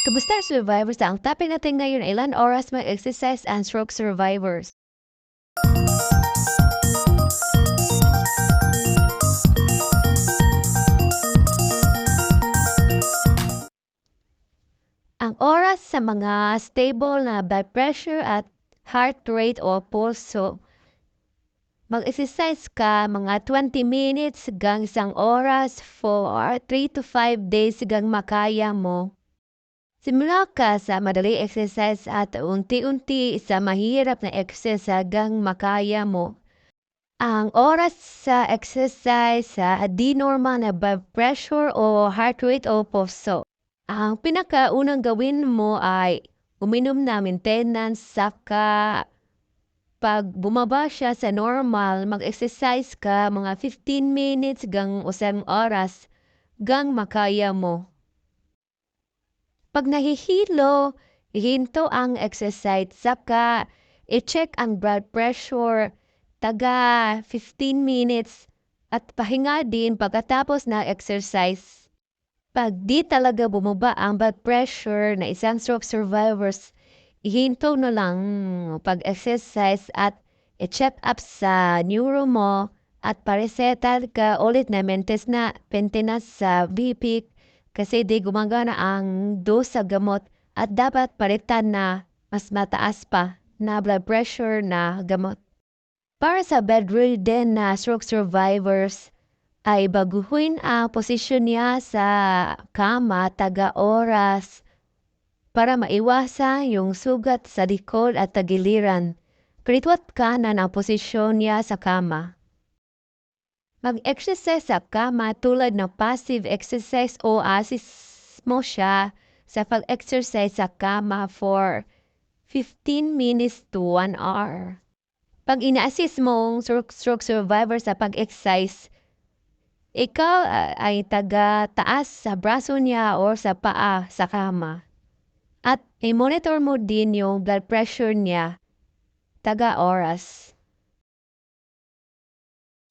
Kamusta survivors? Ang topic natin ngayon ay ilan oras mag-exercise ang stroke survivors. Ang oras sa mga stable na blood pressure at heart rate o pulso. Mag-exercise ka mga 20 minutes hanggang isang oras for 3 to 5 days hanggang makaya mo. Simula ka sa madali exercise at unti-unti sa mahirap na exercise hanggang makaya mo. Ang oras sa exercise sa di normal na blood pressure o heart rate o pulso. Ang pinakaunang gawin mo ay uminom na maintenance saka pag bumaba siya sa normal, mag-exercise ka mga 15 minutes gang usang oras gang makaya mo. Pag nahihilo, hinto ang exercise saka i-check ang blood pressure taga 15 minutes at pahinga din pagkatapos na exercise. Pag di talaga bumaba ang blood pressure na isang stroke survivors, ihinto na lang pag-exercise at i-check up sa neuro mo at pareseta ka ulit na mentes na maintenance sa BP kasi di gumagana ang dose sa gamot at dapat palitan na mas mataas pa na blood pressure na gamot. Para sa bedridden na stroke survivors, ay baguhin ang posisyon niya sa kama taga oras para maiwasan yung sugat sa likod at tagiliran. Kritwat ka na ng posisyon niya sa kama. Mag-exercise sa kama tulad ng passive exercise o assist mo siya sa pag-exercise sa kama for 15 minutes to 1 hour. Pag ina-assist mong stroke, survivor sa pag-exercise, ikaw uh, ay taga-taas sa braso niya or sa paa sa kama. At i-monitor mo din yung blood pressure niya taga-oras.